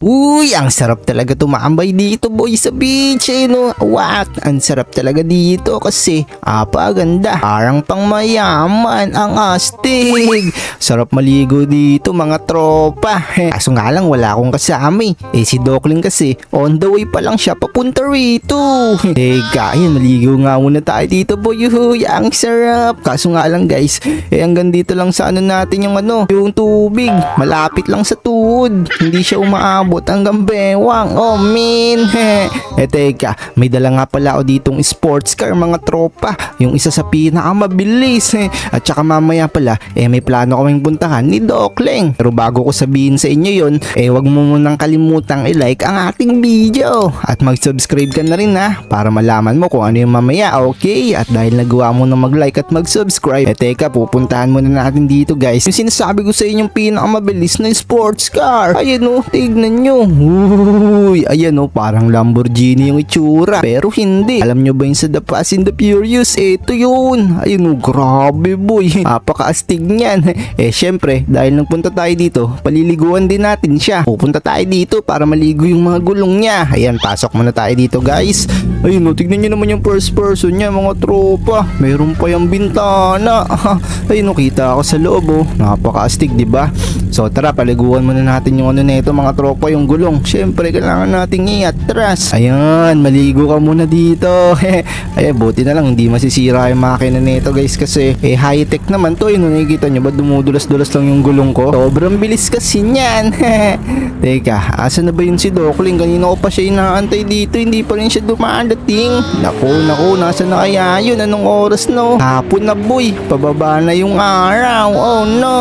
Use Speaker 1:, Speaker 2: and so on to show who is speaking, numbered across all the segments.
Speaker 1: Uy, ang sarap talaga tumambay dito boy sa beach eh no. What? Ang sarap talaga dito kasi apa ganda. Parang pang mayaman ang astig. Sarap maligo dito mga tropa. Eh, Kaso nga lang wala akong kasama eh. Eh si Dokling kasi on the way pa lang siya papunta rito. Teka, ayun maligo nga muna tayo dito boy. Uy, ang sarap. Kaso nga lang guys, eh hanggang dito lang sa ano natin yung ano, yung tubig. Malapit lang sa tuhod. Hindi siya umaabot hanggang bewang. Oh, min. eh, teka. May dala nga pala ako ditong sports car, mga tropa. Yung isa sa pinakamabilis. Eh. At saka mamaya pala, eh, may plano kaming puntahan ni Doc Leng. Pero bago ko sabihin sa inyo yon eh, wag mo munang kalimutang i-like ang ating video. At mag-subscribe ka na rin ha, para malaman mo kung ano yung mamaya, okay? At dahil nagawa mo na mag-like at mag-subscribe, eh, teka, pupuntahan muna natin dito guys. Yung sinasabi ko sa inyong pinakamabilis na sports car. Ayan o, tignan nyo. Uy, ayan o, parang Lamborghini yung itsura. Pero hindi. Alam nyo ba yung sa The Fast and the Furious? Ito yun. Ayun o, grabe boy. Napakaastig niyan. Eh syempre, dahil nagpunta tayo dito, paliliguan din natin siya. Pupunta tayo dito para maligo yung mga gulong niya. Ayan, pasok muna tayo dito guys. Ayun o, tignan nyo naman yung first person niya mga tropa. Meron pa yung bintana. Ayun o, kita ako sa loob o. Napakaastig, di ba? So tara, paliguan muna natin yung ano nito mga tropa, yung gulong. Syempre, kailangan nating iatras. Ayan, maligo ka muna dito. Ayan, buti na lang hindi masisira yung makina nito guys kasi eh high-tech naman to. Yun, nakikita nyo ba dumudulas-dulas lang yung gulong ko? Sobrang bilis kasi niyan. Teka, asa na ba yun si Dokling? Kanina ko pa siya inaantay dito, hindi pa rin siya dumadating. Naku, naku, nasa na kaya yun? Anong oras no? Hapon na boy, pababa na yung araw. Oh no!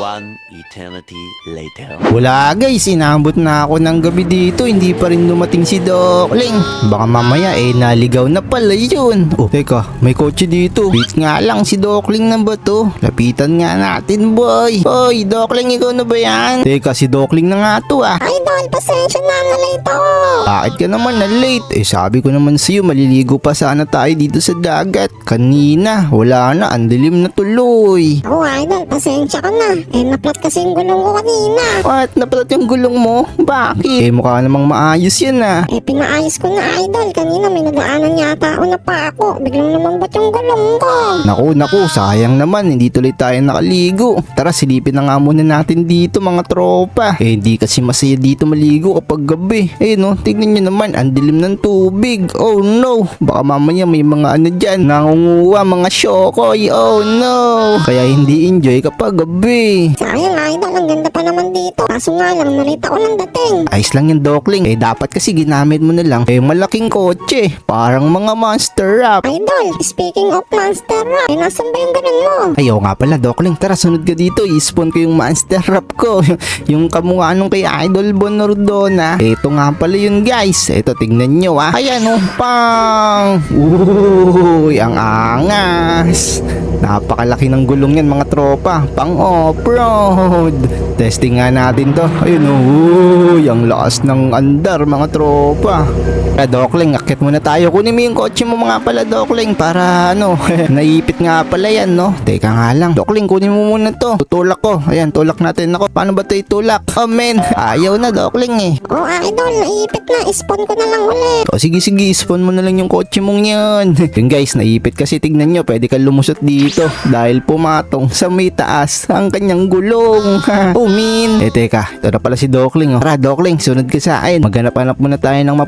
Speaker 2: One eternity later.
Speaker 1: Wala guys, inabot na ako ng gabi dito, hindi pa rin dumating si Dokling. Baka mamaya eh, naligaw na pala yun. Oh, teka, may kotse dito. Wait nga lang, si Dokling na ba to? Lapitan nga natin, boy. Boy, Dokling, ikaw na ba yan? Teka, si Dokling na nga to ah.
Speaker 3: Idol, pasensya na, na-late ako.
Speaker 1: Bakit ka naman na late? Eh sabi ko naman sa'yo, maliligo pa sana tayo dito sa dagat. Kanina, wala na, ang dilim na tuloy.
Speaker 3: Oo, Idol, pasensya ka na. Eh, naplat kasi yung gulong ko kanina.
Speaker 1: What? Napalat yung gulong mo? Bakit? Eh mukha namang maayos yan ah.
Speaker 3: Eh, pinaayos ko na, Idol. Kanina may nadaanan yata ako na pa ako. Biglang lumambot yung gulong ko.
Speaker 1: Naku, naku, sayang naman, hindi tuloy tayo nakaligo. Tara, silipin na nga muna natin dito mga tropa. Eh, hindi kasi masaya dito maligo kapag gabi. Eh, no, tignan nyo naman, ang dilim ng tubig. Oh no, baka mamaya may mga ano dyan, nangunguha, mga syokoy. Oh no, kaya hindi enjoy kapag gabi.
Speaker 3: Sayang, Idol. Ang ganda pa naman dito. Kaso nga lang, nalita ko lang dating.
Speaker 1: Ayos lang yung dokling. Eh, dapat kasi ginamit mo na lang. Eh, malaking kotse. Parang mga monster rap.
Speaker 3: Idol, speaking of monster rap, eh, nasan ba yung ganun mo?
Speaker 1: Ayaw nga pala, Dokling. Tara, sunod ka dito. I-spawn ko yung monster rap ko. yung kamukha nung kay Idol Bon Nordona. Ito nga pala yun, guys. Ito, tignan nyo, ah. Ayan, oh, pang! Uy, ang angas. Napakalaki ng gulong yan, mga tropa. Pang off-road. Testing nga natin to. Ayun, oh. Uy, ang lakas ng andar, mga tropa. Kaya Dokling, akit muna tayo. Kunin mo yung kotse mo mga pala, Dokling, para ano, naipit nga pala yan, no? Teka nga lang. Dokling, kunin mo muna to. Tutulak ko. Ayan, tulak natin. Ako, paano ba ito itulak? Oh, men. Ayaw na, Dokling, eh.
Speaker 3: Oo, Idol, naipit na. Spawn ko na lang ulit.
Speaker 1: O sige sige, spawn mo na lang yung kotse mong yan. Yun guys, naipit kasi tignan nyo, pwede ka lumusot dito dahil pumatong sa may taas ang kanyang gulong. Umin. Eh teka, ito na pala si Dokling. Oh. Tara Dokling, sunod ka sa akin. Maghanap-hanap muna tayo ng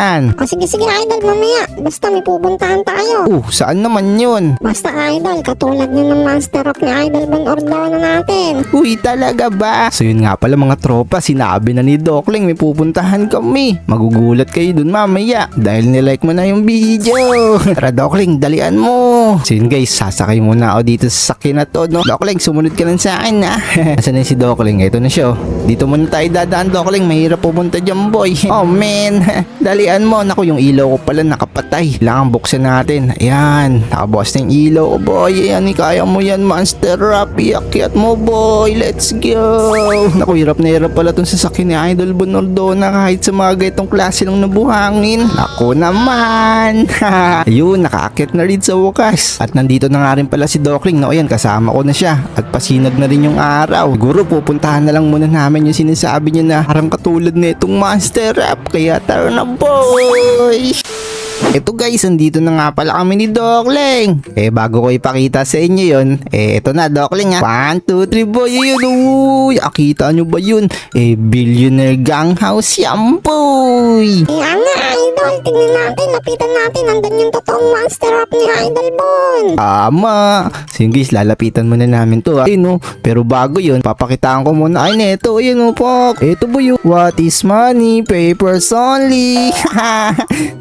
Speaker 1: mapupuntahan.
Speaker 3: O sige, sige, Idol, mamaya. Basta may pupuntahan tayo.
Speaker 1: Uh, saan naman yun?
Speaker 3: Basta, Idol, katulad niya ng Master of ni Idol Van Ordona natin.
Speaker 1: Uy, talaga ba? So yun nga pala mga tropa, sinabi na ni Dokling may pupuntahan kami. Magugulat kayo dun mamaya dahil nilike mo na yung video. Tara Dokling, dalian mo. So yun guys, sasakay muna ako dito sa sakyan na to. No? Dokling, sumunod ka lang sa akin ha. Nasaan na si Dokling? Ito na siya. oh. Dito muna tayo dadaan Dokling, mahirap pupunta dyan boy. Oh man, dalian mo. Naku, yung ilaw ko pala nakapatay. Kailangan buksan natin. Ayan, nakabukas na yung ilaw ko boy. Ayan, kaya mo yan monster rap. Iakyat mo boy. Let's go. Naku, hirap na hirap pala itong sasakyan ni Idol Bonordona kahit sa mga ganitong klase ng nabuhangin. Naku naman. Ayun, nakaakyat na rin sa wakas. At nandito na nga rin pala si Dokling. No, ayan, kasama ko na siya. At pasinag na rin yung araw. Siguro pupuntahan na lang muna namin yung sinasabi niya na parang katulad na itong Monster Rap. Kaya tara na boy! dois. Ito guys, andito na nga pala kami ni Dokling. Eh, bago ko ipakita sa inyo yon eh, ito na, Dokling ha. 1, 2, 3, boy, yun, uy. Akita nyo ba yun? Eh, billionaire gang house yan, boy.
Speaker 3: Kaya nga, Idol. Tingnan natin. Lapitan natin. Nandun yung totoong monster up ni Idol Bon.
Speaker 1: Tama. So yun guys, lalapitan muna namin to ha. Ayun oh. Pero bago yun, papakitaan ko muna. Ay, neto. Ayun oh, pok. Ito ba yun? What is money? Papers only.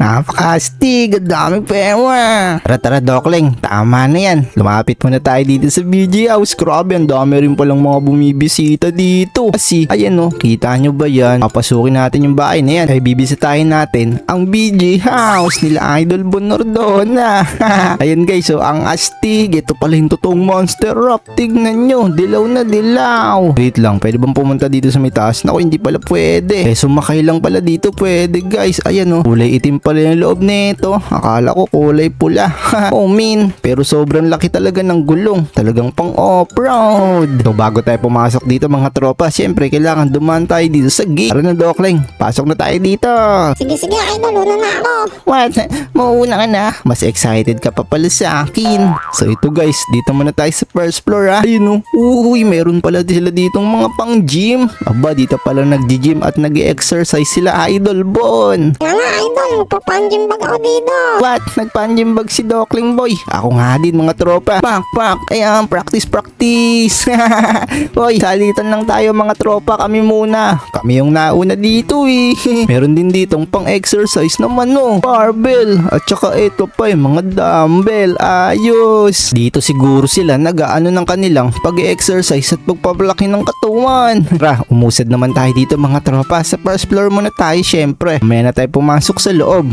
Speaker 1: Napakastig. Ang daming pera. Tara, tara, Dokling. Tama na yan. Lumapit muna tayo dito sa BG House. Grabe, ang dami rin palang mga bumibisita dito. Kasi, ayan oh, kita nyo ba yan? Papasukin natin yung bahay na yan. Ay, bibisitahin natin ang BG House nila Idol Bonordona. Ayan guys, so ang astig. Ito pala yung totoong monster rock. Tignan nyo, dilaw na dilaw. Wait lang, pwede bang pumunta dito sa may taas? Naku, hindi pala pwede. Eh, sumakay lang pala dito pwede guys. Ayan oh, kulay itim pala yung loob nito. Akala ko kulay pula. oh min, pero sobrang laki talaga ng gulong. Talagang pang off-road. So bago tayo pumasok dito mga tropa, syempre kailangan dumaan tayo dito sa gate. Tara na Dokling, pasok na tayo dito.
Speaker 3: Sige, sige, Idol. Una na ako.
Speaker 1: What? Mauna ka na. Mas excited ka pa pala sa akin. So ito guys, dito muna tayo sa first floor ha. Ayun oh. Uy, meron pala sila ditong mga pang gym. Aba, dito pala nag-gym at nag exercise sila Idol Bon.
Speaker 3: Nga, Idol. Magpapanjim bag ako dito.
Speaker 1: What? Nagpanjim bag si Dokling Boy. Ako nga din mga tropa. Pak, pak. Ayan, practice, practice. Hoy, salitan lang tayo mga tropa. Kami muna. Kami yung nauna dito eh. Meron din ditong pang exercise naman no. Barbell. At saka ito pa yung mga dumbbell. Ayos. Dito siguro sila nag-aano ng kanilang pag-exercise at pagpapalaki ng katawan. Tara, umusad naman tayo dito mga tropa. Sa first floor muna tayo syempre. Mamaya na tayo pumasok sa loob.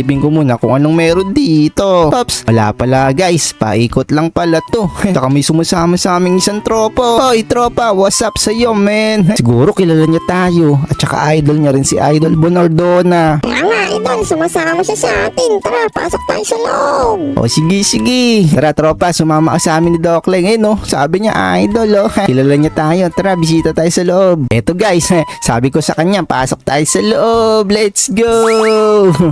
Speaker 1: Sisilipin ko muna kung anong meron dito. Pops, wala pala guys. Paikot lang pala to. Saka may sumasama sa aming isang tropa. Hoy tropa, what's up sa'yo men? Siguro kilala niya tayo. At saka idol niya rin si Idol Bonardona.
Speaker 3: Nga, Idol. Sumasama siya sa atin. Tara, pasok tayo sa loob.
Speaker 1: O sige sige. Tara tropa, sumama ka sa amin ni Dokling. Eh no, sabi niya idol oh. Kilala niya tayo. Tara, bisita tayo sa loob. Eto guys, sabi ko sa kanya, pasok tayo sa loob. Let's go.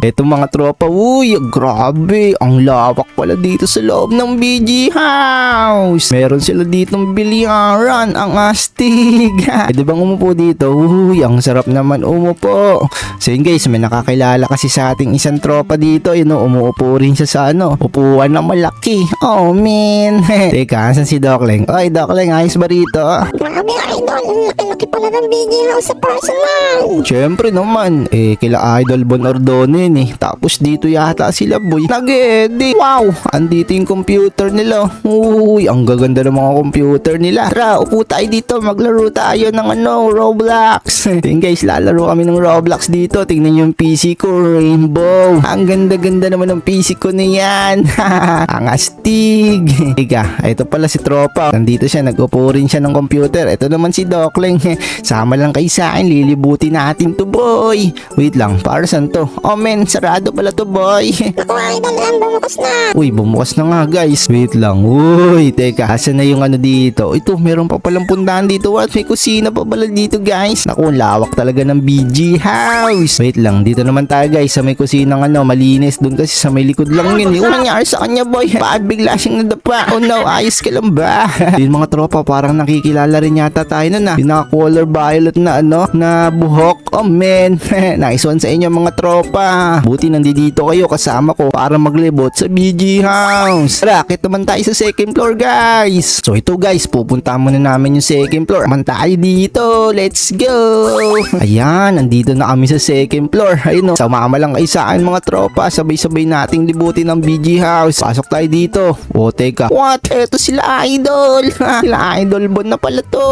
Speaker 1: Eto mga tropa, uy, grabe. Ang lawak pala dito sa loob ng BG House. Meron sila ditong bilyaran, ang astig. Pwede bang umupo dito? Uy, ang sarap naman umupo. So yun guys, may nakakilala kasi sa ating isang tropa dito. Yun know, umuupo rin siya sa ano, upuan na malaki. Oh man. Teka, asan si Dokling? Oy, Dokling, ayos ba rito?
Speaker 3: Grabe, Idol. Ang laki-laki pala ng BG House sa personal.
Speaker 1: Siyempre naman, eh, kila Idol Bon Ordone yun eh. Tapos dito yata sila boy. Nag-edit. Wow, andito yung computer nila. Uy, ang gaganda ng mga computer nila. Tara, upo tayo dito. Maglaro tayo ng ano, Roblox. Tingnan guys, lalaro kami ng Roblox dito. Tingnan yung PC ko, Rainbow. Ang ganda-ganda naman ng PC ko na yan. ang astig. Ika, ito pala si Tropa. Nandito siya, nag-upo rin siya ng computer. Ito naman si Dokling. Sama lang kayo sa akin, lilibuti natin to boy. Wait lang, para saan to? Oh men, sarado pala to boy.
Speaker 3: Ako, Idol. Yan, bumukas na.
Speaker 1: Uy, bumukas na nga guys. Wait lang. Uy, teka, asan na yung ano dito? Ito, meron pa palang puntahan dito. What? May kusina pa pala dito guys. Naku, ang lawak talaga ng BG house. Wait lang, dito naman tayo guys sa may kusina ng ano, malinis. Doon kasi sa may likod lang yun. Yung nangyari sa kanya boy. Bakit bigla siyang nadapa? Oh no, ayos ka lang ba? yung mga tropa, parang nakikilala rin yata tayo na na. Yung naka-color violet na ano, na buhok. Oh man, nice one sa inyo mga tropa. Buti nandito kayo kasama ko para maglibot sa BG House. Tara, akit naman tayo sa second floor guys. So ito guys, pupunta muna namin yung second floor. Man tayo dito, let's go. Ayan, nandito na kami sa second floor. Ayun o, sumama lang kayo sa akin mga tropa. Sabay-sabay nating libutin ng BG House. Pasok tayo dito. O, teka. What? Eto sila idol. Ha, sila idol bon na pala to.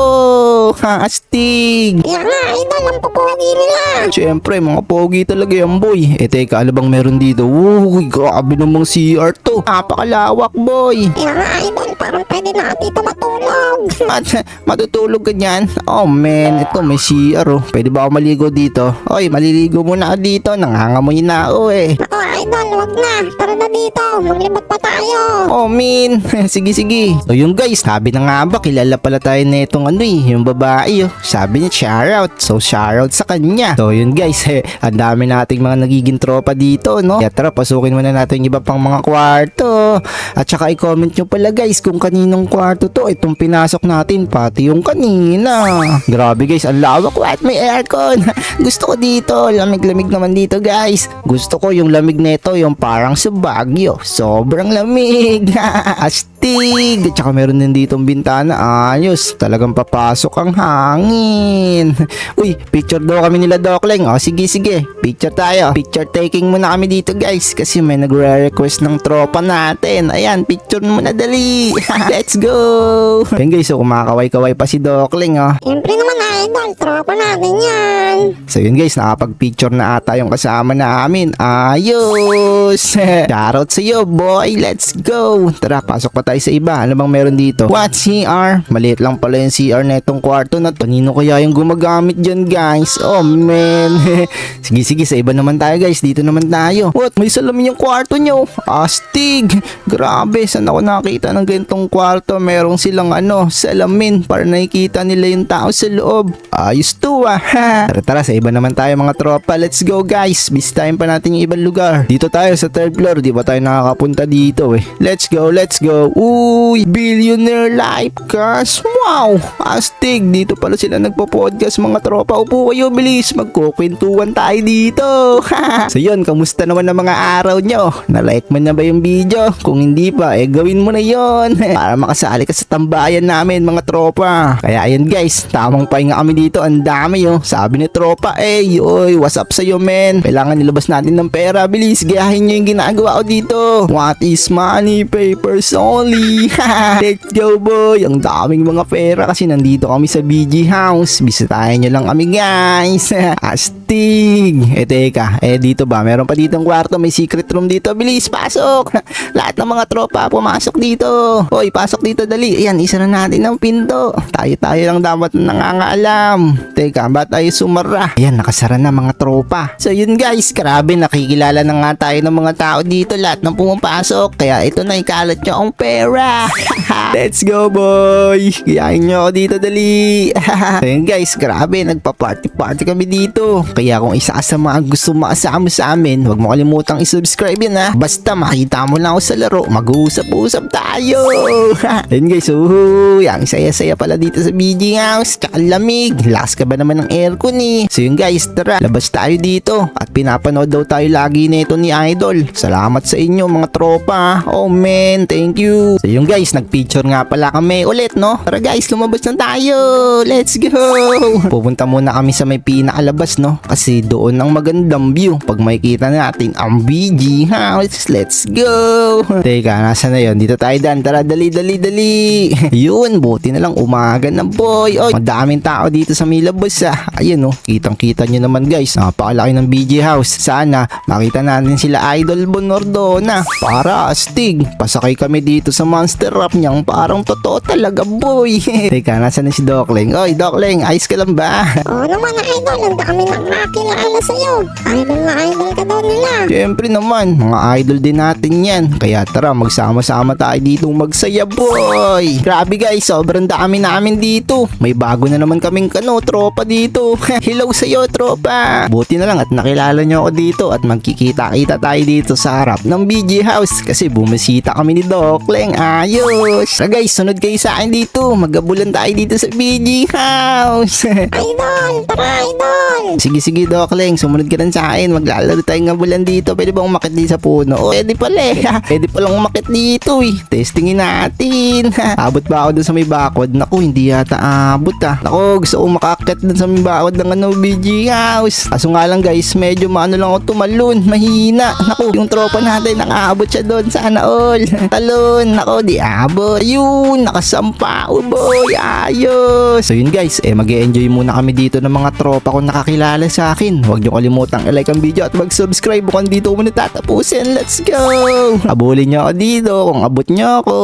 Speaker 1: Ha, astig.
Speaker 3: Kaya nga, Idol. Ang pupuwagi nila.
Speaker 1: Siyempre, mga pogi talaga yan, boy. Eh, teka, ano bang meron dito? Uy, grabe namang CR to. Napakalawak, boy.
Speaker 3: Kaya nga, Idol. Parang pwede na dito matulog.
Speaker 1: At matutulog ka dyan? Oh, man. Ito, may CR, oh. Pwede ba ako maligo dito? Oy, maliligo muna ako dito. Nangangamoy na ako, eh.
Speaker 3: Ako, idol, wag na. Tara na dito, maglibot pa tayo.
Speaker 1: Oh, min. sige, sige. So, yun guys, sabi na nga ba, kilala pala tayo na itong ano eh, yung babae oh. Sabi niya, shoutout. So, shoutout sa kanya. So, yun guys, eh, ang dami nating mga nagiging tropa dito, no? Kaya tara, pasukin muna natin yung iba pang mga kwarto. At saka i-comment nyo pala guys kung kaninong kwarto to. Itong pinasok natin, pati yung kanina. Grabe guys, ang lawak. What? May aircon. Gusto ko dito. Lamig-lamig naman dito guys. Gusto ko yung lamig nito, yung parang sa Baguio. Sobrang lamig. Astig. At saka meron din ditong bintana. Ayos. Talagang papasok ang hangin. Uy, picture daw kami nila Dokling. O, sige, sige. Picture tayo. Picture taking muna kami dito guys. Kasi may nagre-request ng tropa natin. Ayan, picture muna dali. Let's go. Ayan guys, so kumakaway-kaway pa si Dokling. Oh.
Speaker 3: Siyempre naman idol, tropa natin yan.
Speaker 1: So yun guys, nakapag-picture na ata yung kasama namin. Ayos! Shoutout sa iyo, boy. Let's go! Tara, pasok pa tayo sa iba. Ano bang meron dito? What CR? Maliit lang pala yung CR na itong kwarto na to. Kanino kaya yung gumagamit dyan, guys? Oh, man. sige, sige. Sa iba naman tayo, guys. Dito naman tayo. What? May salamin yung kwarto nyo. Astig! Grabe, saan ako nakita ng ganitong kwarto? Merong silang ano, salamin para nakikita nila yung tao sa loob. Ayos to ah. ha. Tara tara, sa iba naman tayo mga tropa. Let's go guys. Bisitahin pa natin yung ibang lugar. Dito tayo sa third floor. Di ba tayo nakakapunta dito eh. Let's go, let's go. Uy, billionaire life cash. Wow, astig. Dito pala sila nagpo-podcast mga tropa. Upo kayo, bilis. Magkukwentuhan tayo dito. so yun, kamusta naman ang mga araw nyo? Na-like mo na ba yung video? Kung hindi pa, eh gawin mo na yon Para makasali ka sa tambayan namin mga tropa. Kaya ayun guys, tamang pahinga kami dito. Ang dami oh. Sabi ni tropa, eh, yoy, what's up sa'yo men? Kailangan nilabas natin ng pera. Bilis, gayahin nyo yung ginagawa ko dito. What is money? Papers only. Let's go boy. Ang daming mga pera kasi nandito kami sa BG House. Bisitahin nyo lang kami guys. Astig. Eh teka, eh dito ba? Meron pa ditong kwarto. May secret room dito. Bilis, pasok. Lahat ng mga tropa pumasok dito. Hoy, pasok dito dali. Ayan, isa na natin ang pinto. Tayo-tayo lang dapat nangangaalam. Teka, ba't tayo sumara? Ayan, nakasara na mga tropa. So yun guys, grabe nakikilala na nga tayo ng mga tao dito. Lahat ng pumapasok. Kaya ito na ikalat nyo ang pera. Let's go boy. Gayahin nyo ako dito dali. yun guys, grabe. Nagpa-party-party kami dito. Kaya kung isa sa mga gusto makasama sa amin, huwag mo kalimutang isubscribe yun ha. Basta makita mo lang ako sa laro, mag-uusap-usap tayo. Ayun guys, uhu, ang saya-saya pala dito sa BG House. Tsaka lamig. Lakas ka ba naman ng aircon eh. So yun guys, tara, labas tayo dito. At pinapanood daw tayo lagi nito ni Idol. Salamat sa inyo mga tropa. Oh man, thank you. So yun guys, nag-picture nga pala kami ulit no. Tara guys, lumabas na tayo. Let's go. Pupunta muna kami sa may pinakalabas no. Kasi doon ang magandang view. Pag makikita natin ang BG House. Let's go. Teka, nasa na yun? Dito tayo dan. Tara, dali, dali, dali. Yun, buti na lang umaga na boy. Oy, madaming tao dito sa may labas ah. Ayun oh, kitang-kita nyo naman guys. Napakalaki ng BG House. Sana makita natin sila Idol Bonordona. Para astig. Pasakay kami dito sa monster rap niyang parang totoo talaga boy. Teka, nasa na si Dokling? Oy, Dokling, ayos ka lang ba?
Speaker 3: Oo naman idol, ang dami na makakilala sa'yo. Idol na idol ka daw nila.
Speaker 1: Siyempre naman, mga idol din natin yan. Kaya tara, magsama-sama tayo dito magsaya boy. Grabe guys, sobrang dami namin dito. May bago na naman kaming kano, tropa dito. Hello sa'yo, tropa. Buti na lang at nakilala nyo ako dito at magkikita-kita tayo dito sa harap ng BG House kasi bumisita kami ni Dokleng. Ayos. Tara guys, sunod kayo sa akin dito. Magabulan tayo dito sa BG House.
Speaker 3: Idol, tara idol.
Speaker 1: Sige, sige, Dokleng. Sumunod ka rin sa akin. Maglalaro tayo ng bulan dito. Pwede ba umakit dito sa puno? O, pwede pala eh. Pwede palang umakit dito eh. Testingin natin. abot ba ako dun sa may bakod? Naku, hindi yata abot ah. Naku, gusto ko makakit dun sa may bakod ng ano, BG House. Kaso nga lang guys, medyo maano lang ako tumalon. Mahina. Naku, yung tropa natin, nakaabot siya doon. Sana all. Talon. Naku, di abot. Ayun, nakasampa. Oh boy, ayos. So yun guys, eh mag enjoy muna kami dito ng mga tropa ko nakakilala sa akin. Huwag nyo kalimutang i-like ang video at mag-subscribe kung dito muna tatapusin. Let's go! Abulin nyo ako dito kung abot nyo ako.